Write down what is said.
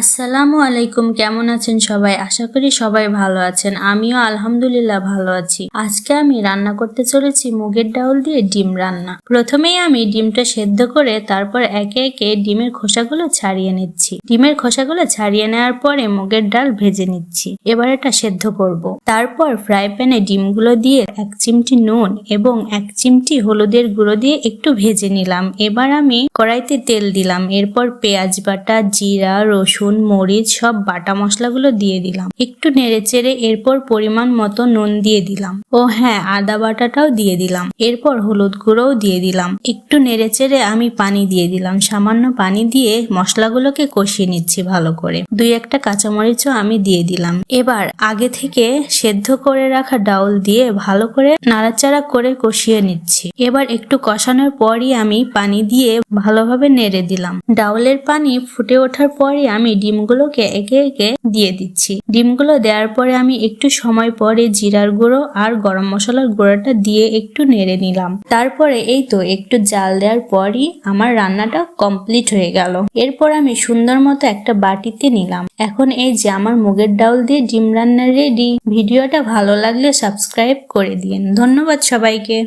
আসসালামু আলাইকুম, কেমন আছেন সবাই? আশা করি সবাই ভালো আছেন। আমিও আলহামদুলিল্লাহ ভালো আছি। আজকে আমি রান্না করতে চলেছি মুগের ডাউল দিয়ে ডিম রান্না। প্রথমেই আমি ডিমটা সেদ্ধ করে তারপর একে একে ডিমের খোসাগুলো ছাড়িয়ে নিচ্ছি। ডিমের খোসাগুলো ছাড়িয়ে নেওয়ার পরে মুগের ডাল ভেজে নিচ্ছি। এবার এটা সেদ্ধ করব। তারপর ফ্রাই প্যানে ডিমগুলো দিয়ে এক চিমটি নুন এবং এক চিমটি হলুদের গুঁড়ো দিয়ে একটু ভেজে নিলাম। এবার আমি কড়াইতে তেল দিলাম। এরপর পেঁয়াজ বাটা, জিরা, রসুন মরিচ, সব বাটা মশলাগুলো দিয়ে দিলাম। একটু নেড়ে চেড়ে এরপর পরিমাণ মতো নুন দিয়ে দিলাম। ও হ্যাঁ আদা বাটাটাও দিয়ে দিলাম। এরপর হলুদ গুঁড়োও দিয়ে দিলাম। একটু নেড়ে চেড়ে আমি পানি দিয়ে দিলাম। সামান্য পানি দিয়ে মশলাগুলোকে কষিয়ে নিচ্ছি ভালো করে। দুই একটা কাঁচামরিচও আমি দিয়ে দিলাম। এবার আগে থেকে সেদ্ধ করে রাখা ডাউল দিয়ে ভালো করে নাড়াচাড়া করে কষিয়ে নিচ্ছি। এবার একটু কষানোর পরই আমি পানি দিয়ে ভালোভাবে নেড়ে দিলাম। ডাউলের পানি ফুটে ওঠার পরই আমি ডিমগুলোকে একে একে দিয়ে দিচ্ছি। ডিমগুলো দেওয়ার পরে আমি একটু সময় পরে জিরার গুঁড়ো আর গরম মশলার গুঁড়োটা দিয়ে একটু নেড়ে নিলাম। তারপরে এই তো একটু জাল দেওয়ার পরই আমার রান্নাটা কমপ্লিট হয়ে গেল। এরপর আমি সুন্দর মতো একটা বাটিতে নিলাম। এখন এই যে আমার মুগের ডাউল দিয়ে ডিম রান্না রেডি। ভিডিওটা ভালো লাগলে সাবস্ক্রাইব করে দিন। ধন্যবাদ সবাইকে।